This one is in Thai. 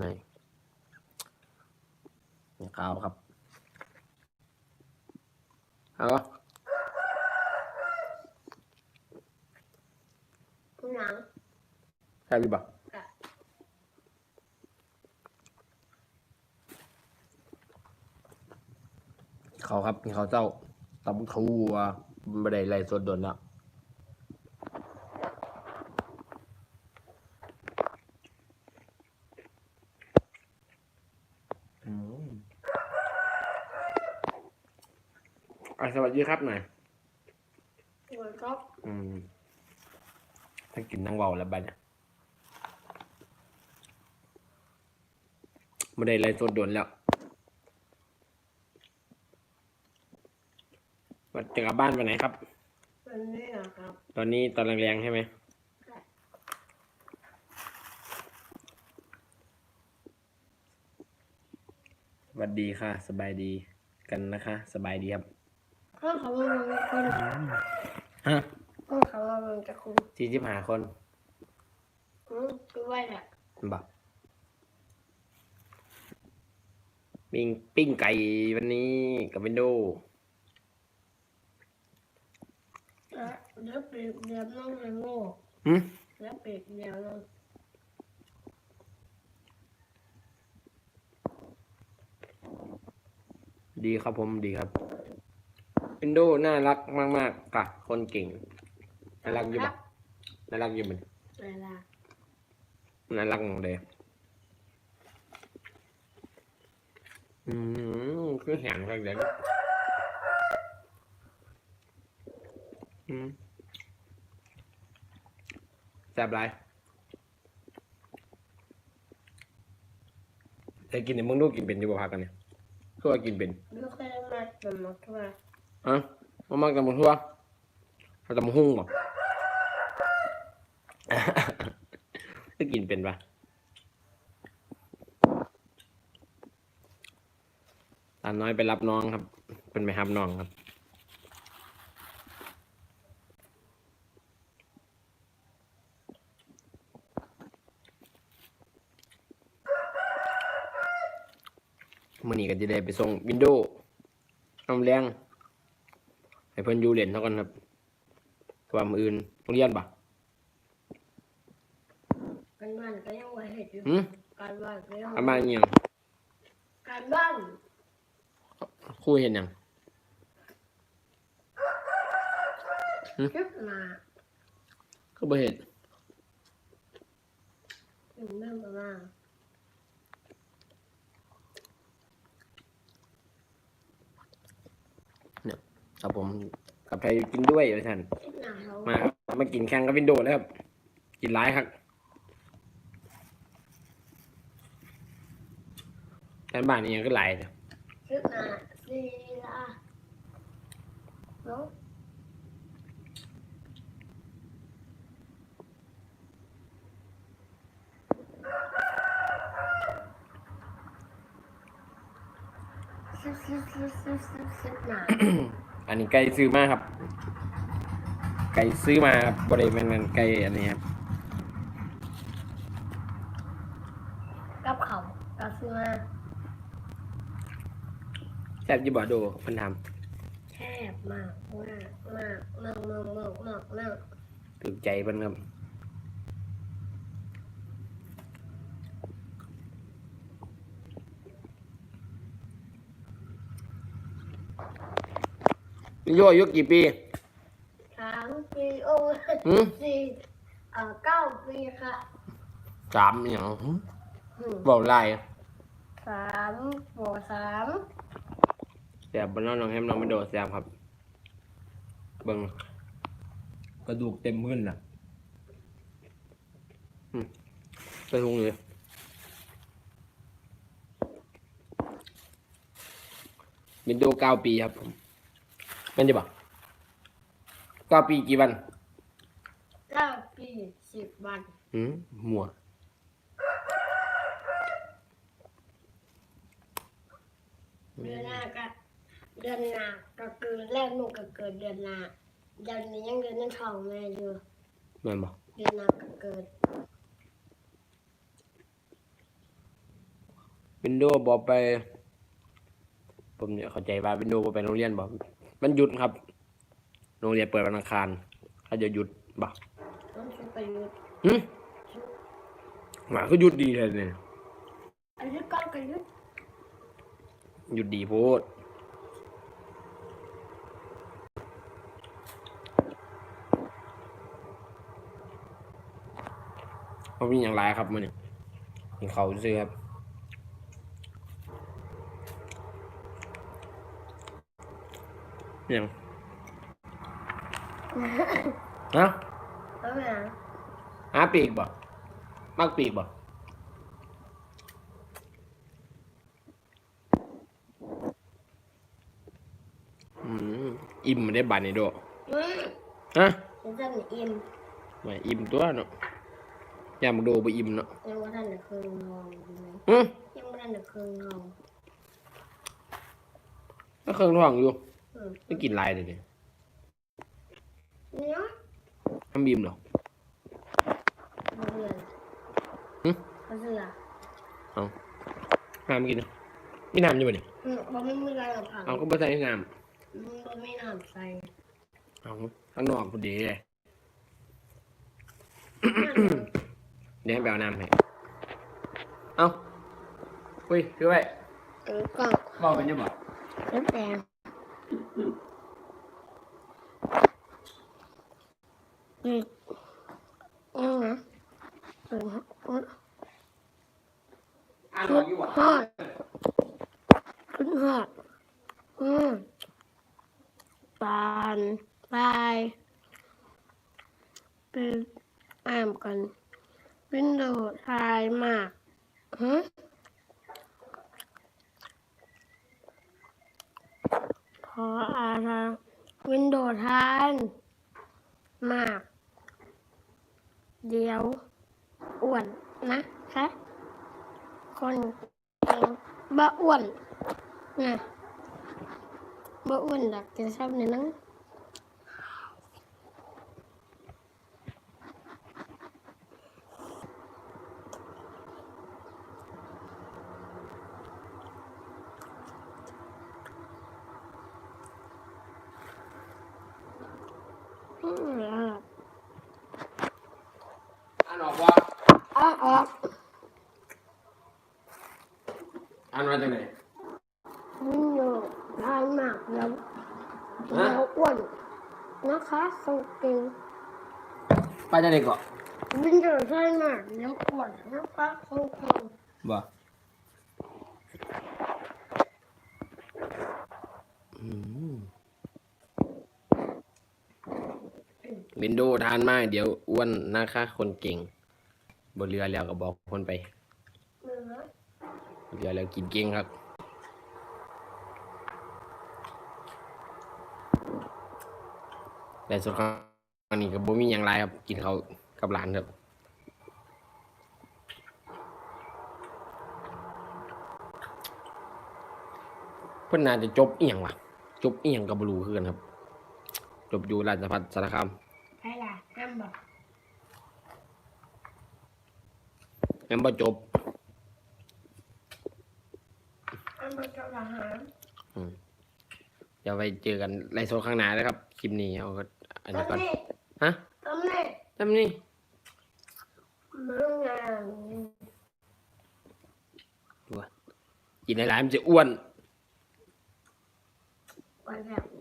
ในนี่ข้าวครับเอาวะหนังใช่หรือเปล่าค่ะเขาครับนี่เขาเจ้าตำทัวไม่ได้ไล่สดโดนแล้ว อะสวัสดีครับหน่อยหัวก๊อกอืมทั้งกินทั้งเบาแล้วบัดเนี่ยไม่ได้ไล่สดโดนแล้วว่าจะกลับบ้านไปไหนครับ วันนี้เหรอครับ ตอนนี้ตอนแรงๆใช่ไหมค่ะสวัสดีค่ะ สบายดีกันนะคะ สบายดีครับ ห้องเขาว่ามันจะคุณฮะห้องเขาว่ามันจะคุณสี่สิบห้าคนอืมคือว่าเนี่ยบอกปิ้งปิ้งไก่วันนี้กับวินโดว์อะเดี๋ยวเปรียบเดียวน้องจะโง่หืมเดี๋ยวเปรียบเดียวน้องดีครับผมดีครับ วินโดว์น่ารักมากๆค่ะ คนเก่ง น่ารักอยู่ปะน่ารักอยู่มันเวลาน่ารักหมดเลยอืมคือแหงกันเลยอืมแซ่บไรแต่กินเนี่ยมึงดูกินเป็นอยู่บ่พักกันเนี่ยคือว่ากินเป็น ไม่เคยมาจนมาทั่ว อะมามากแต่มึงทั่วเขาแต่มึงหุ่งบ่คือกินเป็นปะตาน้อยไปรับน้องครับ เป็นไปรับน้องครับมื่อนี้ก็จะได้ไปส่งวินโดว์น้ำแรง ให้เพิ่นอยู่เรียนเท่ากันครับความออื่นโรงเรียนปะการบ้านก็ยังไว้เห็ดอยู่หืมการบ้านก็ยังอามาเงียงการบ้านครู่เห็นหยังคลิปมาก็บ่เห็นถึงเรื่องมา ครับผมกับไทยกินด้วยท่านคลิปหนาเขามาครับมากินแข่งกับวินโดว์แล้วครับ กินร้ายครับแทนบ้านนี้ยังก็หลายเลยคลิปหนาซีลาเนาะซิบซิบซิบซิบซิบซิบหนา อันนี้ไก่ซื้อมาครับ ไก่ซื้อมาบริเวณนั้นไก่อันนี้ครับกับเขาก็ซื้อมาแซ่บยี่บ่อดูพันทแทบมากมากมากมากมากมากมากถูกใจเพิ่นครับ วินโยอายุกี่ปีสามปีโอ้หืมสี่เอ่อเก้าปีค่ะสามอหย่างหึอืมบอกลายสามบวกสามแซ่บบนน้องน้องแฮมน้องไม่โดดแซ่บครับเบิ่งกระดูกเต็มขึ้นน่ะอืมไปทุงเลยวินโดว์เก้าปีครับผม แม่นจะบอกเก้าปีกี่วันเก้าปีสิบวัน อืมมัวเดือนหน้าก็เดือนหน้าก็คือแรกหนูก็เกิดเดือนหน้าเดือนนี้ยังเดือนนั้นทองแม่อยู่แม่นบอกเดือนหน้าก็เกิดวินโดว์บอกไป ผมเนี่ยเข้าใจว่าวินโดว์บอกไปโรงเรียนบอก มันหยุดครับ โรงเรียนเปิดวันอังคารเขาจะหยุดบ่ต้องชุดไปยุดหึหมาก็หยุดดีเลยเนี่ยอันนี้ก้อนกันยุดหยุดดีโพดเพราะมีอย่างไรครับมันเนี่ยกินเขาวซื้อครับ ยังฮะแล้วไงหาปีกบ่มักปีกบ่อืมอิ่มมันได้บานนี่ด้วยอืมฮะเดี๋ยวท่านอิ่มไม่อิ่มตัวเนาะยามโดบ่อิ่มเนาะยังว่าท่านจะคืนงองอยู่ไหมอืมยังว่าท่านจะคืนงองก็เครื่องท้องอยู่อืม ไม่กินหลายเลยดิเนี่ยทำอิ่มเหรอเขาเสือหึ เขาเสือเอาน้ำกินเนาะมีน้ำอยู่บ่เนี่ยอืมเขาไม่มีอะไรหรอกค่ะเอาก็บ่ใส่น้อืมเขาไม่น้ำใส่ำเอาข้างนอกพอดีเลยเดี๋ยวให้ไปเอาน้ำให้เอาคุยคือไว้เออก็บอกกันจะบอกแล้วแต่อื มอืมนะอืมอืมอ่านบอดขึ้นฮอดอืมปานปเป็นอ่านกันวินโดว์ทายมากฮะ ขออาทางวินโดว์ทานมาก เดี๋ยวอ้วนนะคะคนเก่งบ่อ้วนนะบ่อ้วนหลักจะชอบในนั้น อืมอะ อ่านออกว่า อะอะอ่านมาจากไหนวินโดว์ทานมากแล้วฮะแล้วอ้วนนะคะทรงเก่งไปจากไหนก่อนวินโดว์ทานมากแล้วอ้วนนะคะทรงเก่งบ่อืมวินโดว์ทานมากเดี๋ยวอ้วนนะคะคนเก่ง บนเรือแล้วก็บอกคนไปเนื้อเรือแล้วกินเก่งครับแต่ส่วนครั้งนี้ก็บ่มีอย่างไรครับ กินเขาวกับหลานครับเพิ่นน่าจะจบเอียงวะจบเอียงกับบรูคือกันครับ จบอยู่ราชภัฏสารคามใครล่ะน้ำบอก แม่นบ่จบน้ำบอกเจ้าทหารอืมเดี๋ยวไปเจอกันไลฟ์สดข้างหน้านะครับ คลิปนี้เอาก็อันนี้ก่อนตำแหน่งฮะตำแหน่งจำนี่เมืองงานกินหลายๆมันจะอ้วนวันแบบ